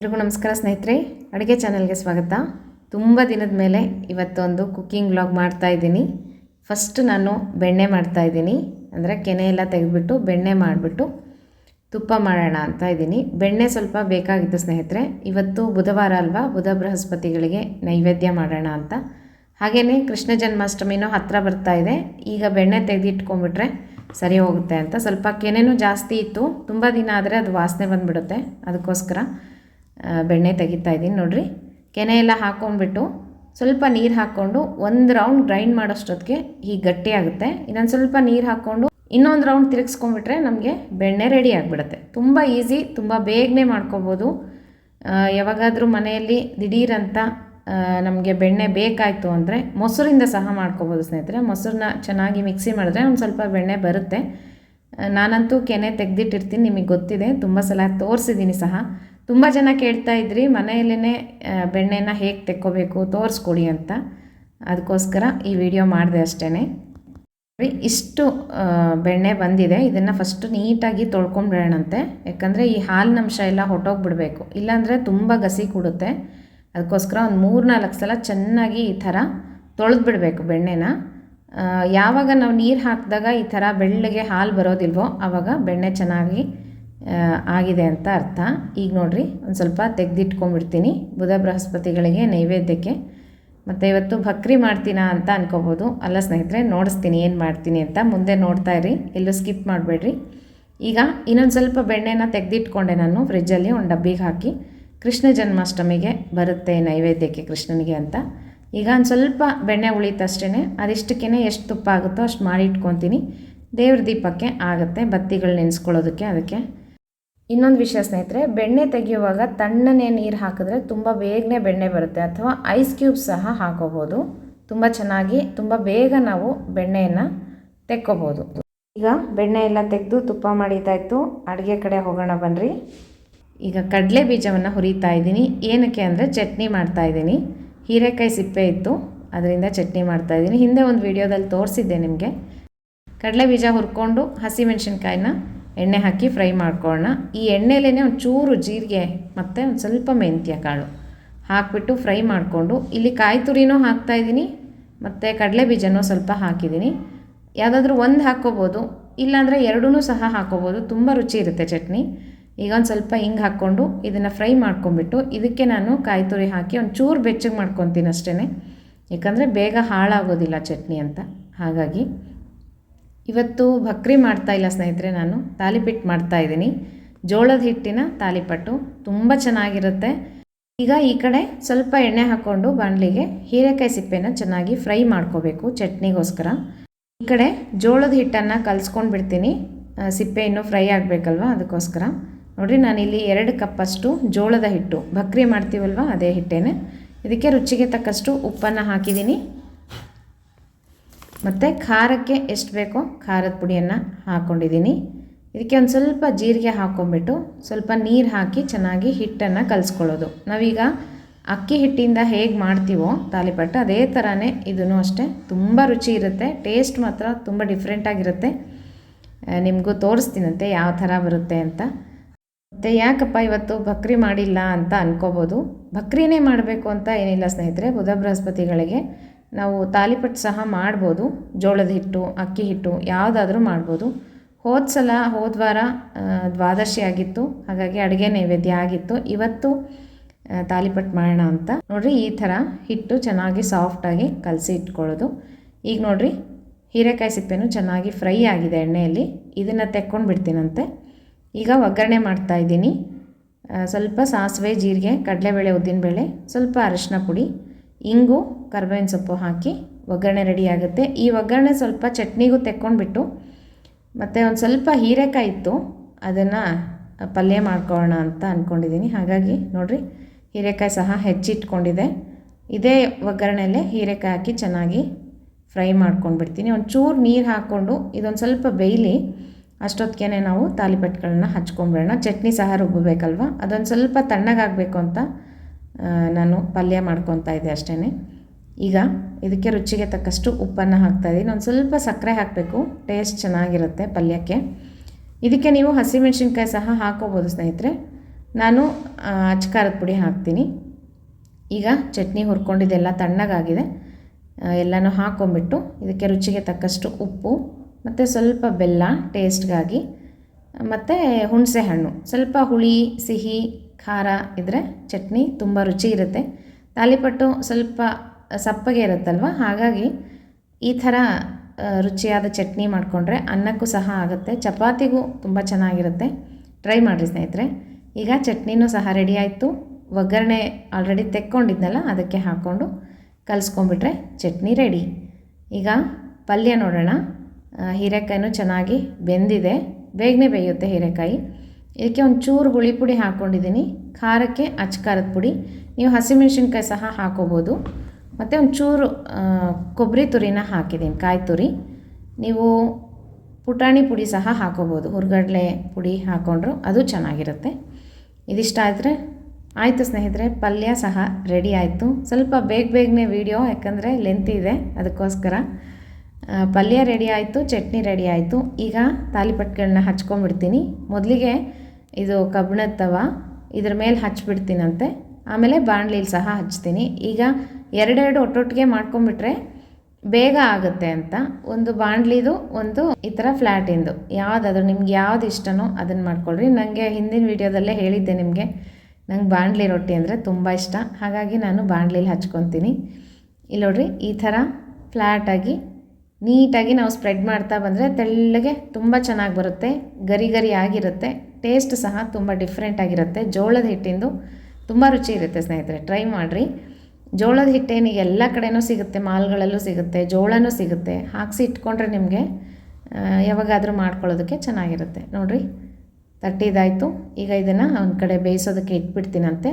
ಎಲ್ರಿಗೂ ನಮಸ್ಕಾರ ಸ್ನೇಹಿತರೆ, ಅಡುಗೆ ಚಾನಲ್ಗೆ ಸ್ವಾಗತ. ತುಂಬ ದಿನದ ಮೇಲೆ ಇವತ್ತೊಂದು ಕುಕ್ಕಿಂಗ್ ವ್ಲಾಗ್ ಮಾಡ್ತಾ ಇದ್ದೀನಿ. ಫಸ್ಟ್ ನಾನು ಬೆಣ್ಣೆ ಮಾಡ್ತಾ ಇದ್ದೀನಿ. ಅಂದರೆ ಕೆನೆ ಎಲ್ಲ ತೆಗೆದ್ಬಿಟ್ಟು ಬೆಣ್ಣೆ ಮಾಡಿಬಿಟ್ಟು ತುಪ್ಪ ಮಾಡೋಣ ಅಂತ ಇದ್ದೀನಿ. ಬೆಣ್ಣೆ ಸ್ವಲ್ಪ ಬೇಕಾಗಿತ್ತು ಸ್ನೇಹಿತರೆ. ಇವತ್ತು ಬುಧವಾರ ಅಲ್ವಾ, ಬುಧ ಬೃಹಸ್ಪತಿಗಳಿಗೆ ನೈವೇದ್ಯ ಮಾಡೋಣ ಅಂತ. ಹಾಗೆಯೇ ಕೃಷ್ಣ ಜನ್ಮಾಷ್ಟಮಿನೂ ಹತ್ತಿರ ಬರ್ತಾ ಇದೆ. ಈಗ ಬೆಣ್ಣೆ ತೆಗೆದಿಟ್ಕೊಂಡ್ಬಿಟ್ರೆ ಸರಿ ಹೋಗುತ್ತೆ ಅಂತ. ಸ್ವಲ್ಪ ಕೆನೆನೂ ಜಾಸ್ತಿ ಇತ್ತು. ತುಂಬ ದಿನ ಆದರೆ ಅದು ವಾಸನೆ ಬಂದುಬಿಡುತ್ತೆ. ಅದಕ್ಕೋಸ್ಕರ ಬೆಣ್ಣೆ ತೆಗಿತಾ ಇದ್ದೀನಿ ನೋಡಿರಿ. ಕೆನೆ ಎಲ್ಲ ಹಾಕ್ಕೊಂಡ್ಬಿಟ್ಟು ಸ್ವಲ್ಪ ನೀರು ಹಾಕ್ಕೊಂಡು ಒಂದು ರೌಂಡ್ ಗ್ರೈಂಡ್ ಮಾಡೋಷ್ಟೊತ್ತಿಗೆ ಹೀಗೆ ಗಟ್ಟಿ ಆಗುತ್ತೆ. ಇನ್ನೊಂದು ಸ್ವಲ್ಪ ನೀರು ಹಾಕ್ಕೊಂಡು ಇನ್ನೊಂದು ರೌಂಡ್ ತಿರುಗಿಸ್ಕೊಂಡ್ಬಿಟ್ರೆ ನಮಗೆ ಬೆಣ್ಣೆ ರೆಡಿ ಆಗಿಬಿಡುತ್ತೆ. ತುಂಬ ಈಸಿ ತುಂಬ ಬೇಗನೆ ಮಾಡ್ಕೊಬೋದು. ಯಾವಾಗಾದರೂ ಮನೆಯಲ್ಲಿ ದಿಢೀರಂತ ನಮಗೆ ಬೆಣ್ಣೆ ಬೇಕಾಯಿತು ಅಂದರೆ ಮೊಸರಿಂದ ಸಹ ಮಾಡ್ಕೊಬೋದು ಸ್ನೇಹಿತರೆ. ಮೊಸರನ್ನ ಚೆನ್ನಾಗಿ ಮಿಕ್ಸಿ ಮಾಡಿದ್ರೆ ಒಂದು ಸ್ವಲ್ಪ ಬೆಣ್ಣೆ ಬರುತ್ತೆ. ನಾನಂತೂ ಕೆನೆ ತೆಗೆದಿಟ್ಟಿರ್ತೀನಿ, ನಿಮಗೆ ಗೊತ್ತಿದೆ. ತುಂಬ ಸಲ ತೋರಿಸಿದ್ದೀನಿ ಸಹ. ತುಂಬ ಜನ ಕೇಳ್ತಾ ಇದ್ರಿ ಮನೆಯಲ್ಲೇ ಬೆಣ್ಣೆನ ಹೇಗೆ ತೆಕ್ಕೋಬೇಕು, ತೋರಿಸ್ಕೊಡಿ ಅಂತ. ಅದಕ್ಕೋಸ್ಕರ ಈ ವಿಡಿಯೋ ಮಾಡಿದೆ ಅಷ್ಟೇ ಇಷ್ಟು ಬೆಣ್ಣೆ ಬಂದಿದೆ. ಇದನ್ನು ಫಸ್ಟು ನೀಟಾಗಿ ತೊಳ್ಕೊಂಡ್ಬಿಡೋಣಂತೆ. ಯಾಕಂದರೆ ಈ ಹಾಲಿನ ಅಂಶ ಎಲ್ಲ ಹೊಟ್ಟೋಗ್ಬಿಡ್ಬೇಕು. ಇಲ್ಲಾಂದರೆ ತುಂಬ ಗಸಿ ಕೊಡುತ್ತೆ. ಅದಕ್ಕೋಸ್ಕರ ಒಂದು ಮೂರು ನಾಲ್ಕು ಸಲ ಚೆನ್ನಾಗಿ ಈ ಥರ ತೊಳೆದ್ಬಿಡ್ಬೇಕು ಬೆಣ್ಣೆನ. ಯಾವಾಗ ನಾವು ನೀರು ಹಾಕಿದಾಗ ಈ ಥರ ಬೆಳ್ಳಗೆ ಹಾಲು ಬರೋದಿಲ್ವೋ ಆವಾಗ ಬೆಣ್ಣೆ ಚೆನ್ನಾಗಿ ಆಗಿದೆ ಅಂತ ಅರ್ಥ. ಈಗ ನೋಡಿರಿ, ಒಂದು ಸ್ವಲ್ಪ ತೆಗೆದಿಟ್ಕೊಂಡ್ಬಿಡ್ತೀನಿ. ಬುಧ ಬೃಹಸ್ಪತಿಗಳಿಗೆ ನೈವೇದ್ಯಕ್ಕೆ. ಮತ್ತು ಇವತ್ತು ಭಕ್ರಿ ಮಾಡ್ತೀನಾ ಅಂತ ಅನ್ಕೋಬೋದು. ಅಲ್ಲ ಸ್ನೇಹಿತರೆ, ನೋಡಿಸ್ತೀನಿ ಏನು ಮಾಡ್ತೀನಿ ಅಂತ. ಮುಂದೆ ನೋಡ್ತಾ ಇರಿ, ಎಲ್ಲೂ ಸ್ಕಿಪ್ ಮಾಡಬೇಡ್ರಿ. ಈಗ ಇನ್ನೊಂದು ಸ್ವಲ್ಪ ಬೆಣ್ಣೆನ ತೆಗೆದಿಟ್ಕೊಂಡೆ ನಾನು ಫ್ರಿಜ್ಜಲ್ಲಿ ಒಂದು ಡಬ್ಬಿಗೆ ಹಾಕಿ. ಕೃಷ್ಣ ಜನ್ಮಾಷ್ಟಮಿಗೆ ಬರುತ್ತೆ ನೈವೇದ್ಯಕ್ಕೆ ಕೃಷ್ಣನಿಗೆ ಅಂತ. ಈಗ ಒಂದು ಸ್ವಲ್ಪ ಬೆಣ್ಣೆ ಉಳಿತಷ್ಟೇ ಅದಿಷ್ಟಕ್ಕೇ ಎಷ್ಟು ತುಪ್ಪ ಆಗುತ್ತೋ ಅಷ್ಟು ಮಾಡಿ ಇಟ್ಕೊತೀನಿ. ದೇವ್ರ ದೀಪಕ್ಕೆ ಆಗುತ್ತೆ. ಬತ್ತಿಗಳು ನೆನೆಸ್ಕೊಳ್ಳೋದಕ್ಕೆ ಅದಕ್ಕೆ ಇನ್ನೊಂದು ವಿಷಯ ಸ್ನೇಹಿತರೆ, ಬೆಣ್ಣೆ ತೆಗೆಯುವಾಗ ತಣ್ಣನೆ ನೀರು ಹಾಕಿದ್ರೆ ತುಂಬ ಬೇಗನೆ ಬೆಣ್ಣೆ ಬರುತ್ತೆ ಅಥವಾ ಐಸ್ ಕ್ಯೂಬ್ ಸಹ ಹಾಕೋಬೋದು. ತುಂಬ ಚೆನ್ನಾಗಿ, ತುಂಬ ಬೇಗ ನಾವು ಬೆಣ್ಣೆಯನ್ನು ತೆಕ್ಕೋಬೋದು. ಈಗ ಬೆಣ್ಣೆ ಎಲ್ಲ ತೆಗೆದು ತುಪ್ಪ ಮಾಡಿದ್ದಾಯಿತು ಅಡುಗೆ ಕಡೆ ಹೋಗೋಣ ಬನ್ನಿರಿ ಈಗ ಕಡಲೆ ಬೀಜವನ್ನು ಹುರಿತಾ ಇದ್ದೀನಿ. ಏನಕ್ಕೆ ಅಂದರೆ ಚಟ್ನಿ ಮಾಡ್ತಾ ಇದ್ದೀನಿ. ಹೀರೆಕಾಯಿ ಸಿಪ್ಪೆ ಇತ್ತು, ಅದರಿಂದ ಚಟ್ನಿ ಮಾಡ್ತಾ ಇದ್ದೀನಿ. ಹಿಂದೆ ಒಂದು ವಿಡಿಯೋದಲ್ಲಿ ತೋರಿಸಿದ್ದೆ ನಿಮಗೆ. ಕಡಲೆ ಬೀಜ ಹುರ್ಕೊಂಡು ಹಸಿಮೆಣ್ಸಿನ್ಕಾಯಿನ ಎಣ್ಣೆ ಹಾಕಿ ಫ್ರೈ ಮಾಡ್ಕೊಳ್ಳೋಣ ಈ ಎಣ್ಣೆಲೇ ಒಂದು ಚೂರು ಜೀರಿಗೆ ಮತ್ತು ಒಂದು ಸ್ವಲ್ಪ ಮೆಂತ್ಯ ಕಾಳು ಹಾಕಿಬಿಟ್ಟು ಫ್ರೈ ಮಾಡಿಕೊಂಡು, ಇಲ್ಲಿ ಕಾಯಿ ತುರಿನೂ ಹಾಕ್ತಾಯಿದ್ದೀನಿ ಮತ್ತು ಕಡಲೆ ಬೀಜನೂ ಸ್ವಲ್ಪ ಹಾಕಿದ್ದೀನಿ. ಯಾವುದಾದ್ರೂ ಒಂದು ಹಾಕ್ಕೋಬೋದು, ಇಲ್ಲಾಂದರೆ ಎರಡೂ ಸಹ ಹಾಕ್ಕೋಬೋದು, ತುಂಬ ರುಚಿ ಇರುತ್ತೆ ಚಟ್ನಿ. ಈಗ ಒಂದು ಸ್ವಲ್ಪ ಹಿಂಗೆ ಹಾಕ್ಕೊಂಡು ಇದನ್ನು ಫ್ರೈ ಮಾಡ್ಕೊಂಬಿಟ್ಟು ಇದಕ್ಕೆ ನಾನು ಕಾಯಿ ತುರಿ ಹಾಕಿ ಒಂದು ಚೂರು ಬೆಚ್ಚಗೆ ಮಾಡ್ಕೊತೀನಿ ಅಷ್ಟೇ ಯಾಕಂದರೆ ಬೇಗ ಹಾಳಾಗೋದಿಲ್ಲ ಚಟ್ನಿ ಅಂತ. ಹಾಗಾಗಿ ಇವತ್ತು ಭಕ್ರಿ ಮಾಡ್ತಾ ಇಲ್ಲ ಸ್ನೇಹಿತರೆ ನಾನು, ತಾಲಿಪಿಟ್ಟು ಮಾಡ್ತಾ ಇದ್ದೀನಿ. ಜೋಳದ ಹಿಟ್ಟಿನ ತಾಲಿಪಟ್ಟು ತುಂಬ ಚೆನ್ನಾಗಿರುತ್ತೆ. ಈಗ ಈ ಕಡೆ ಸ್ವಲ್ಪ ಎಣ್ಣೆ ಹಾಕ್ಕೊಂಡು ಬಾಣಲಿಗೆ ಹೀರೆಕಾಯಿ ಸಿಪ್ಪೆನ ಚೆನ್ನಾಗಿ ಫ್ರೈ ಮಾಡ್ಕೋಬೇಕು ಚಟ್ನಿಗೋಸ್ಕರ. ಈ ಕಡೆ ಜೋಳದ ಹಿಟ್ಟನ್ನು ಕಲಿಸ್ಕೊಂಡು ಬಿಡ್ತೀನಿ. ಸಿಪ್ಪೆ ಇನ್ನೂ ಫ್ರೈ ಆಗಬೇಕಲ್ವ ಅದಕ್ಕೋಸ್ಕರ. ನೋಡಿರಿ, ನಾನಿಲ್ಲಿ ಎರಡು ಕಪ್ಪಷ್ಟು ಜೋಳದ ಹಿಟ್ಟು. ಭಕ್ರಿ ಮಾಡ್ತೀವಲ್ವ ಅದೇ ಹಿಟ್ಟೇನೆ. ಇದಕ್ಕೆ ರುಚಿಗೆ ತಕ್ಕಷ್ಟು ಉಪ್ಪನ್ನು ಹಾಕಿದ್ದೀನಿ. ಮತ್ತು ಖಾರಕ್ಕೆ ಎಷ್ಟು ಬೇಕೋ ಖಾರದ ಪುಡಿಯನ್ನು ಹಾಕ್ಕೊಂಡಿದ್ದೀನಿ ಇದಕ್ಕೆ ಒಂದು ಸ್ವಲ್ಪ ಜೀರಿಗೆ ಹಾಕ್ಕೊಂಬಿಟ್ಟು ಸ್ವಲ್ಪ ನೀರು ಹಾಕಿ ಚೆನ್ನಾಗಿ ಹಿಟ್ಟನ್ನು ಕಲಿಸ್ಕೊಳ್ಳೋದು. ನಾವೀಗ ಅಕ್ಕಿ ಹಿಟ್ಟಿಂದ ಹೇಗೆ ಮಾಡ್ತೀವೋ ತಾಲಿಪಟ್ಟು ಅದೇ ಥರನೇ ಇದೂ ಅಷ್ಟೇ. ತುಂಬ ರುಚಿ ಇರುತ್ತೆ, ಟೇಸ್ಟ್ ಮಾತ್ರ ತುಂಬ ಡಿಫ್ರೆಂಟಾಗಿರುತ್ತೆ ನಿಮಗೂ ತೋರಿಸ್ತೀನಂತೆ ಯಾವ ಥರ ಬರುತ್ತೆ ಅಂತ. ಮತ್ತು ಯಾಕಪ್ಪ ಇವತ್ತು ಬಕ್ರಿ ಮಾಡಿಲ್ಲ ಅಂತ ಅನ್ಕೋಬೋದು. ಬಕ್ರಿನೇ ಮಾಡಬೇಕು ಅಂತ ಏನಿಲ್ಲ ಸ್ನೇಹಿತರೆ, ಬುಧ ಬೃಹಸ್ಪತಿಗಳಿಗೆ. ನಾವು ತಾಲಿಪಟ್ಟು ಸಹ ಮಾಡ್ಬೋದು. ಜೋಳದ ಹಿಟ್ಟು, ಅಕ್ಕಿ ಹಿಟ್ಟು ಯಾವುದಾದ್ರೂ ಮಾಡ್ಬೋದು. ಹೋದ ಸಲ, ಹೋದ ವಾರ ದ್ವಾದಶಿ ಆಗಿತ್ತು. ಹಾಗಾಗಿ ಅಡುಗೆ ನೈವೇದ್ಯ ಆಗಿತ್ತು. ಇವತ್ತು ತಾಲಿಪಟ್ಟು ಮಾಡೋಣ ಅಂತ. ನೋಡಿರಿ, ಈ ಥರ ಹಿಟ್ಟು ಚೆನ್ನಾಗಿ ಸಾಫ್ಟಾಗಿ ಕಲಸಿ ಇಟ್ಕೊಳ್ಳೋದು. ಈಗ ನೋಡಿರಿ, ಹೀರೆಕಾಯಿ ಸಿಪ್ಪೆನೂ ಚೆನ್ನಾಗಿ ಫ್ರೈ ಆಗಿದೆ ಎಣ್ಣೆಯಲ್ಲಿ. ಇದನ್ನು ತೆಕ್ಕೊಂಡು ಬಿಡ್ತೀನಂತೆ ಈಗ ಒಗ್ಗರಣೆ ಮಾಡ್ತಾ ಇದ್ದೀನಿ. ಸ್ವಲ್ಪ ಸಾಸಿವೆ, ಜೀರಿಗೆ, ಕಡಲೆಬೇಳೆ, ಉದ್ದಿನಬೇಳೆ, ಸ್ವಲ್ಪ ಅರಶಿನ ಪುಡಿ. ಇಂಗು, ಕರ್ಬೇವಿನ ಸೊಪ್ಪು ಹಾಕಿ ಒಗ್ಗರಣೆ ರೆಡಿ ಆಗುತ್ತೆ. ಈ ಒಗ್ಗರಣೆ ಸ್ವಲ್ಪ ಚಟ್ನಿಗೂ ತೆಕ್ಕೊಂಡ್ಬಿಟ್ಟು, ಮತ್ತು ಒಂದು ಸ್ವಲ್ಪ ಹೀರೆಕಾಯಿ ಇತ್ತು, ಅದನ್ನು ಪಲ್ಯ ಮಾಡ್ಕೊಳ್ಳೋಣ ಅಂತ ಅಂದ್ಕೊಂಡಿದ್ದೀನಿ ಹಾಗಾಗಿ ನೋಡಿರಿ, ಹೀರೆಕಾಯಿ ಸಹ ಹೆಚ್ಚಿಟ್ಕೊಂಡಿದೆ. ಇದೇ ಒಗ್ಗರಣೆಯಲ್ಲೇ ಹೀರೆಕಾಯಿ ಹಾಕಿ ಚೆನ್ನಾಗಿ ಫ್ರೈ ಮಾಡ್ಕೊಂಡ್ಬಿಡ್ತೀನಿ. ಒಂದು ಚೂರು ನೀರು ಹಾಕ್ಕೊಂಡು, ಇದೊಂದು ಸ್ವಲ್ಪ ಬೇಯಲಿ ಅಷ್ಟೊತ್ತಿಗೆ ನಾವು ತಾಲಿಪಟ್ಟುಗಳನ್ನ ಹಚ್ಕೊಂಬಿಡೋಣ. ಚಟ್ನಿ ಸಹ ರುಬ್ಬಬೇಕಲ್ವ? ಅದೊಂದು ಸ್ವಲ್ಪ ತಣ್ಣಗಾಗಬೇಕು ಅಂತ ನಾನು ಪಲ್ಯ ಮಾಡ್ಕೊತಾ ಇದ್ದೆ ಅಷ್ಟೇ ಈಗ ಇದಕ್ಕೆ ರುಚಿಗೆ ತಕ್ಕಷ್ಟು ಉಪ್ಪನ್ನು ಹಾಕ್ತಾಯಿದ್ದೀನಿ ಒಂದು ಸ್ವಲ್ಪ ಸಕ್ಕರೆ ಹಾಕಬೇಕು. ಟೇಸ್ಟ್ ಚೆನ್ನಾಗಿರುತ್ತೆ ಪಲ್ಯಕ್ಕೆ. ಇದಕ್ಕೆ ನೀವು ಹಸಿಮೆಣ್ಸಿನ್ಕಾಯಿ ಸಹ ಹಾಕೋಬೋದು ಸ್ನೇಹಿತರೆ. ನಾನು ಅಚ್ಕಾರದ ಪುಡಿ ಹಾಕ್ತೀನಿ. ಈಗ ಚಟ್ನಿ ಹುರ್ಕೊಂಡಿದ್ದೆಲ್ಲ ತಣ್ಣಗಾಗಿದೆ. ಎಲ್ಲನೂ ಹಾಕೊಂಬಿಟ್ಟು ಇದಕ್ಕೆ ರುಚಿಗೆ ತಕ್ಕಷ್ಟು ಉಪ್ಪು, ಮತ್ತು ಸ್ವಲ್ಪ ಬೆಲ್ಲ, ಟೇಸ್ಟ್ಗಾಗಿ, ಮತ್ತು ಹುಣಸೆ ಹಣ್ಣು ಸ್ವಲ್ಪ ಹುಳಿ, ಸಿಹಿ ಖಾರ ಇದ್ದರೆ ಚಟ್ನಿ ತುಂಬ ರುಚಿ ಇರುತ್ತೆ. ತಾಲಿಪಟ್ಟು ಸ್ವಲ್ಪ ಸಪ್ಪಗೆ ಇರುತ್ತಲ್ವ? ಹಾಗಾಗಿ ಈ ಥರ ರುಚಿಯಾದ ಚಟ್ನಿ ಮಾಡಿಕೊಂಡ್ರೆ ಅನ್ನಕ್ಕೂ ಸಹ ಆಗುತ್ತೆ. ಚಪಾತಿಗೂ ತುಂಬ ಚೆನ್ನಾಗಿರುತ್ತೆ. ಟ್ರೈ ಮಾಡಿರಿ ಸ್ನೇಹಿತರೆ. ಈಗ ಚಟ್ನಿನೂ ಸಹ ರೆಡಿ ಆಯಿತು. ಒಗ್ಗರಣೆ ಆಲ್ರೆಡಿ ತೆಕ್ಕೊಂಡಿದ್ನಲ್ಲ, ಅದಕ್ಕೆ ಹಾಕ್ಕೊಂಡು ಕಲಿಸ್ಕೊಂಬಿಟ್ರೆ ಚಟ್ನಿ ರೆಡಿ ಈಗ ಪಲ್ಯ ನೋಡೋಣ. ಹೀರೆಕಾಯಿನೂ ಚೆನ್ನಾಗಿ ಬೆಂದಿದೆ. ಬೇಗನೆ ಬೇಯುತ್ತೆ ಹೀರೆಕಾಯಿ. ಇದಕ್ಕೆ ಒಂದು ಚೂರು ಹುಳಿ ಪುಡಿ ಹಾಕ್ಕೊಂಡಿದ್ದೀನಿ ಖಾರಕ್ಕೆ ಅಚ್ಕಾರದ ಪುಡಿ. ನೀವು ಹಸಿಮೆಣಸಿನ್ಕಾಯಿ ಸಹ ಹಾಕೋಬೋದು. ಮತ್ತು ಒಂದು ಚೂರು ಆ, ಕೊಬ್ಬರಿ ತುರಿನ ಹಾಕಿದ್ದೀನಿ ಕಾಯಿ ತುರಿ. ನೀವು ಪುಟಾಣಿ ಪುಡಿ ಸಹ ಹಾಕೋಬೋದು. ಹುರ್ಗಡ್ಲೆ ಪುಡಿ ಹಾಕ್ಕೊಂಡ್ರು ಅದು ಚೆನ್ನಾಗಿರುತ್ತೆ. ಇದಿಷ್ಟ ಆದರೆ ಆಯಿತು ಸ್ನೇಹಿತರೆ ಪಲ್ಯ ಸಹ ರೆಡಿ ಆಯಿತು. ಸ್ವಲ್ಪ ಬೇಗ ಬೇಗನೆ ವೀಡಿಯೋ ಯಾಕಂದರೆ ಲೆಂತ್ ಇದೆ ಅದಕ್ಕೋಸ್ಕರ. ಪಲ್ಯ ರೆಡಿ ಆಯಿತು ಚಟ್ನಿ ರೆಡಿ ಆಯಿತು. ಈಗ ತಾಲಿಪಟ್ಟುಗಳನ್ನ ಹಚ್ಕೊಂಡ್ಬಿಡ್ತೀನಿ. ಮೊದಲಿಗೆ ಇದು ಕಬ್ಬಿಣದ ತವ ಇದ್ರ ಮೇಲೆ ಹಚ್ಚಿಬಿಡ್ತೀನಂತೆ ಆಮೇಲೆ ಬಾಣಲಿಲಿ ಸಹ ಹಚ್ತೀನಿ. ಈಗ ಎರಡೆರಡು ಒಟ್ಟೊಟ್ಟಿಗೆ ಮಾಡ್ಕೊಂಬಿಟ್ರೆ ಬೇಗ ಆಗುತ್ತೆ ಅಂತ. ಒಂದು ಬಾಣಲಿದು, ಒಂದು ಈ ಥರ ಫ್ಲ್ಯಾಟಿಂದು ಯಾವುದಾದ್ರು ನಿಮ್ಗೆ ಯಾವ್ದು ಇಷ್ಟನೋ ಅದನ್ನು ಮಾಡ್ಕೊಳ್ರಿ. ನನಗೆ ಹಿಂದಿನ ವೀಡಿಯೋದಲ್ಲೇ ಹೇಳಿದ್ದೆ ನಿಮಗೆ, ನಂಗೆ ಬಾಣಲಿ ರೊಟ್ಟಿ ಅಂದರೆ ತುಂಬ ಇಷ್ಟ. ಹಾಗಾಗಿ ನಾನು ಬಾಣಲಿಲಿ ಹಚ್ಕೊತೀನಿ. ಇಲ್ಲಿ ನೋಡ್ರಿ, ಈ ಥರ ಫ್ಲ್ಯಾಟಾಗಿ ನೀಟಾಗಿ ನಾವು ಸ್ಪ್ರೆಡ್ ಮಾಡ್ತಾ ಬಂದರೆ ತೆಳ್ಳಗೆ ತುಂಬ ಚೆನ್ನಾಗಿ ಬರುತ್ತೆ, ಗರಿ ಗರಿ ಆಗಿರುತ್ತೆ. ಟೇಸ್ಟ್ ಸಹ ತುಂಬ ಡಿಫ್ರೆಂಟ್ ಆಗಿರುತ್ತೆ. ಜೋಳದ ಹಿಟ್ಟಿಂದು ತುಂಬ ರುಚಿ ಇರುತ್ತೆ ಸ್ನೇಹಿತರೆ. ಟ್ರೈ ಮಾಡಿರಿ. ಜೋಳದ ಹಿಟ್ಟೇನು ಎಲ್ಲ ಕಡೆಯೂ ಸಿಗುತ್ತೆ, ಮಾಲ್ಗಳಲ್ಲೂ ಸಿಗುತ್ತೆ, ಜೋಳನೂ ಸಿಗುತ್ತೆ. ಹಾಕ್ಸಿ ಇಟ್ಕೊಂಡ್ರೆ ನಿಮಗೆ ಯಾವಾಗಾದರೂ ಮಾಡ್ಕೊಳ್ಳೋದಕ್ಕೆ ಚೆನ್ನಾಗಿರುತ್ತೆ. ನೋಡಿರಿ, ತಟ್ಟಿದಾಯಿತು. ಈಗ ಇದನ್ನು ಒಂದು ಕಡೆ ಬೇಯಿಸೋದಕ್ಕೆ ಇಟ್ಬಿಡ್ತೀನಂತೆ.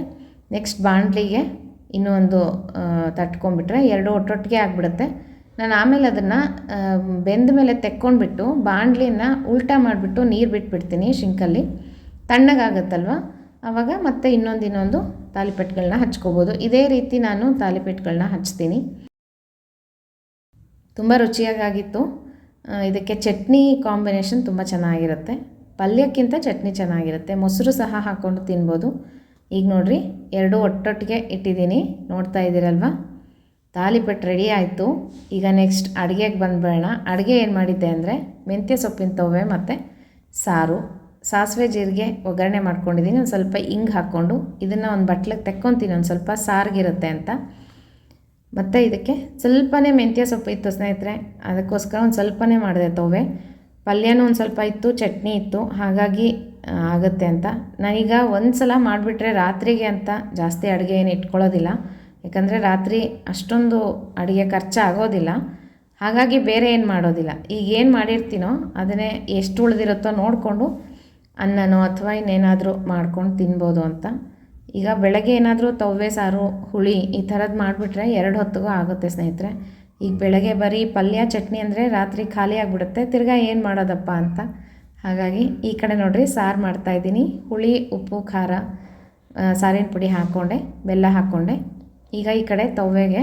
ನೆಕ್ಸ್ಟ್ ಬಾಣಲಿಗೆ ಒಂದು ತಟ್ಕೊಂಡ್ಬಿಟ್ರೆ ಎರಡು ಒಟ್ಟೊಟ್ಟಿಗೆ ಆಗಿಬಿಡುತ್ತೆ. ನಾನು ಆಮೇಲೆ ಅದನ್ನು ಬೆಂದ ಮೇಲೆ ತೆಕ್ಕೊಂಡ್ಬಿಟ್ಟು ಬಾಣಲಿನ ಉಲ್ಟಾ ಮಾಡಿಬಿಟ್ಟು ನೀರು ಬಿಟ್ಬಿಡ್ತೀನಿ ಶಿಂಕಲ್ಲಿ. ತಣ್ಣಗಾಗತ್ತಲ್ವ? ಆವಾಗ ಮತ್ತೆ ಇನ್ನೊಂದು ಇನ್ನೊಂದು ತಾಲಿಪೆಟ್ಗಳನ್ನ ಹಚ್ಕೋಬೋದು. ಇದೇ ರೀತಿ ನಾನು ತಾಲಿಪೆಟ್ಗಳನ್ನ ಹಚ್ತೀನಿ. ತುಂಬ ರುಚಿಯಾಗಿತ್ತು ಇದಕ್ಕೆ ಚಟ್ನಿ ಕಾಂಬಿನೇಷನ್ ತುಂಬ ಚೆನ್ನಾಗಿರುತ್ತೆ. ಪಲ್ಯಕ್ಕಿಂತ ಚಟ್ನಿ ಚೆನ್ನಾಗಿರುತ್ತೆ. ಮೊಸರು ಸಹ ಹಾಕ್ಕೊಂಡು ತಿನ್ಬೋದು. ಈಗ ನೋಡಿರಿ, ಎರಡು ಒಟ್ಟೊಟ್ಟಿಗೆ ಇಟ್ಟಿದ್ದೀನಿ. ನೋಡ್ತಾ ಇದ್ದೀರಲ್ವ? ತಾಲಿಪಟ್ಟು ರೆಡಿ ಆಯಿತು. ಈಗ ನೆಕ್ಸ್ಟ್ ಅಡುಗೆಗೆ ಬಂದ್ಬೇಡ ಅಡುಗೆ ಏನು ಮಾಡಿದ್ದೆ ಅಂದರೆ ಮೆಂತ್ಯ ಸೊಪ್ಪಿನ ತವೆ ಮತ್ತು ಸಾರು. ಸಾಸಿವೆ ಜೀರಿಗೆ ಒಗ್ಗರಣೆ ಮಾಡ್ಕೊಂಡಿದ್ದೀನಿ. ಒಂದು ಸ್ವಲ್ಪ ಹಿಂಗೆ ಹಾಕ್ಕೊಂಡು ಇದನ್ನು ಒಂದು ಬಟ್ಲಿಗೆ ತೆಕ್ಕೊತೀನಿ. ಒಂದು ಸ್ವಲ್ಪ ಸಾರಿಗಿರುತ್ತೆ ಅಂತ. ಮತ್ತು ಇದಕ್ಕೆ ಸ್ವಲ್ಪನೇ ಮೆಂತ್ಯ ಸೊಪ್ಪು ಇತ್ತು ಸ್ನೇಹಿತರೆ. ಅದಕ್ಕೋಸ್ಕರ ಒಂದು ಸ್ವಲ್ಪನೇ ಮಾಡಿದೆ ತೊವೆ. ಪಲ್ಯನೂ ಒಂದು ಸ್ವಲ್ಪ ಇತ್ತು, ಚಟ್ನಿ ಇತ್ತು. ಹಾಗಾಗಿ ಆಗುತ್ತೆ ಅಂತ. ನಾನೀಗ ಒಂದು ಸಲ ಮಾಡಿಬಿಟ್ರೆ ರಾತ್ರಿಗೆ ಅಂತ ಜಾಸ್ತಿ ಅಡುಗೆ ಏನು ಇಟ್ಕೊಳ್ಳೋದಿಲ್ಲ. ಯಾಕಂದರೆ ರಾತ್ರಿ ಅಷ್ಟೊಂದು ಅಡುಗೆ ಖರ್ಚಾಗೋದಿಲ್ಲ. ಹಾಗಾಗಿ ಬೇರೆ ಏನು ಮಾಡೋದಿಲ್ಲ. ಈಗ ಏನು ಮಾಡಿರ್ತೀನೋ ಅದನ್ನೇ ಎಷ್ಟು ಉಳಿದಿರುತ್ತೋ ನೋಡಿಕೊಂಡು ಅನ್ನನೋ ಅಥವಾ ಇನ್ನೇನಾದರೂ ಮಾಡ್ಕೊಂಡು ತಿನ್ಬೋದು ಅಂತ. ಈಗ ಬೆಳಗ್ಗೆ ಏನಾದರೂ ತವ್ವೆ, ಸಾರು, ಹುಳಿ ಈ ಥರದ್ದು ಮಾಡಿಬಿಟ್ರೆ ಎರಡು ಹೊತ್ತಿಗೂ ಆಗುತ್ತೆ ಸ್ನೇಹಿತರೆ. ಈಗ ಬೆಳಗ್ಗೆ ಬರೀ ಪಲ್ಯ, ಚಟ್ನಿ ಅಂದರೆ ರಾತ್ರಿ ಖಾಲಿ ಆಗಿಬಿಡುತ್ತೆ. ತಿರ್ಗಾ ಏನು ಮಾಡೋದಪ್ಪ ಅಂತ. ಹಾಗಾಗಿ ಈ ಕಡೆ ನೋಡಿರಿ ಸಾರು ಮಾಡ್ತಾಯಿದ್ದೀನಿ ಹುಳಿ, ಉಪ್ಪು, ಖಾರ ಸಾರಿನ ಪುಡಿ ಹಾಕ್ಕೊಂಡೆ ಬೆಲ್ಲ ಹಾಕ್ಕೊಂಡೆ ಈಗ ಈ ಕಡೆ ತವ್ವೆಗೆ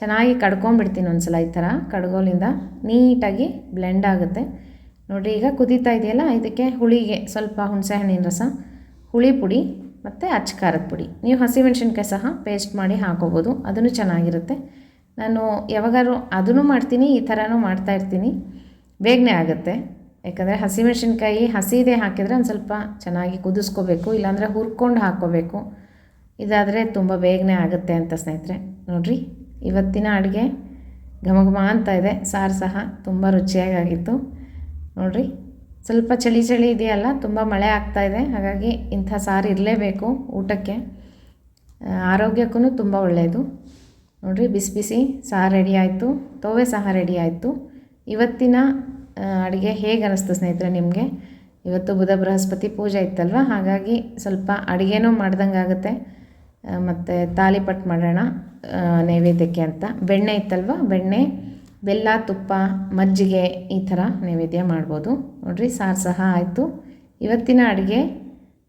ಚೆನ್ನಾಗಿ ಕಡ್ಕೊಂಬಿಡ್ತೀನಿ ಒಂದ್ಸಲ ಈ ಥರ ಕಡ್ಗೋಲಿಂದ ನೀಟಾಗಿ ಬ್ಲೆಂಡ್ ಆಗುತ್ತೆ. ನೋಡಿರಿ, ಈಗ ಕುದೀತಾ ಇದೆಯಲ್ಲ, ಇದಕ್ಕೆ ಹುಳಿಗೆ ಸ್ವಲ್ಪ ಹುಣಸೆಹಣ್ಣಿನ ರಸ, ಹುಳಿ ಪುಡಿ ಮತ್ತು ಅಚ್ಕಾರದ ಪುಡಿ. ನೀವು ಹಸಿಮೆಣ್ಸಿನ್ಕಾಯಿ ಸಹ ಪೇಸ್ಟ್ ಮಾಡಿ ಹಾಕೋಬೋದು, ಅದನ್ನು ಚೆನ್ನಾಗಿರುತ್ತೆ. ನಾನು ಯಾವಾಗಾದ್ರೂ ಅದನ್ನು ಮಾಡ್ತೀನಿ, ಈ ಥರನೂ ಮಾಡ್ತಾ ಇರ್ತೀನಿ. ಬೇಗನೆ ಆಗುತ್ತೆ. ಯಾಕಂದರೆ ಹಸಿಮೆಣ್ಸಿನ್ಕಾಯಿ ಹಸಿದೇ ಹಾಕಿದರೆ ಒಂದು ಸ್ವಲ್ಪ ಚೆನ್ನಾಗಿ ಕುದಿಸ್ಕೋಬೇಕು, ಇಲ್ಲಾಂದರೆ ಹುರ್ಕೊಂಡು ಹಾಕ್ಕೋಬೇಕು ಇದಾದರೆ ತುಂಬ ಬೇಗನೆ ಆಗುತ್ತೆ ಅಂತ ಸ್ನೇಹಿತರೆ. ನೋಡಿರಿ, ಇವತ್ತಿನ ಅಡುಗೆ ಘಮ ಘಮ ಅಂತ ಇದೆ. ಸಾರು ಸಹ ತುಂಬ ರುಚಿಯಾಗಿತ್ತು ನೋಡಿರಿ, ಸ್ವಲ್ಪ ಚಳಿ ಚಳಿ ಇದೆಯಲ್ಲ, ತುಂಬ ಮಳೆ ಆಗ್ತಾ ಇದೆ. ಹಾಗಾಗಿ ಇಂಥ ಸಾರು ಇರಲೇಬೇಕು ಊಟಕ್ಕೆ. ಆರೋಗ್ಯಕ್ಕೂ ತುಂಬ ಒಳ್ಳೆಯದು ನೋಡಿರಿ, ಬಿಸಿ ಬಿಸಿ ಸಾರು ರೆಡಿ ಆಯಿತು. ತೋವೆ ಸಹ ರೆಡಿ ಆಯಿತು. ಇವತ್ತಿನ ಅಡುಗೆ ಹೇಗೆ ಅನ್ನಿಸ್ತು ಸ್ನೇಹಿತರೆ ನಿಮಗೆ? ಇವತ್ತು ಬುಧ ಬೃಹಸ್ಪತಿ ಪೂಜೆ ಇತ್ತಲ್ವ? ಹಾಗಾಗಿ ಸ್ವಲ್ಪ ಅಡುಗೆನೂ ಮಾಡ್ದಂಗೆ ಆಗುತ್ತೆ ಮತ್ತು ತಾಲಿಪಟ್ಟು ಮಾಡೋಣ ನೈವೇದ್ಯಕ್ಕೆ ಅಂತ. ಬೆಣ್ಣೆ ಇತ್ತಲ್ವ ಬೆಣ್ಣೆ, ಬೆಲ್ಲ, ತುಪ್ಪ, ಮಜ್ಜಿಗೆ ಈ ಥರ ನೈವೇದ್ಯ ಮಾಡ್ಬೋದು. ನೋಡಿರಿ, ಸಾರು ಸಹ ಆಯಿತು. ಇವತ್ತಿನ ಅಡುಗೆ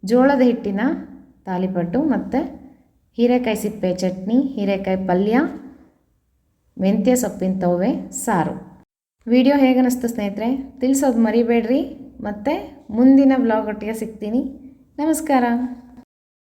ಜೋಳದ ಹಿಟ್ಟಿನ ತಾಲಿಪಟ್ಟು ಮತ್ತು ಹೀರೆಕಾಯಿ ಸಿಪ್ಪೆ ಚಟ್ನಿ, ಹೀರೆಕಾಯಿ ಪಲ್ಯ, ಮೆಂತ್ಯ ಸೊಪ್ಪಿನ ತವೆ ಸಾರು. ವಿಡಿಯೋ ಹೇಗನ್ನಿಸ್ತು ಸ್ನೇಹಿತರೆ, ತಿಳಿಸೋದು ಮರಿಬೇಡ್ರಿ. ಮತ್ತು ಮುಂದಿನ ವ್ಲಾಗ್ ಒಟ್ಟಿಗೆ ಸಿಗ್ತೀನಿ. ನಮಸ್ಕಾರ.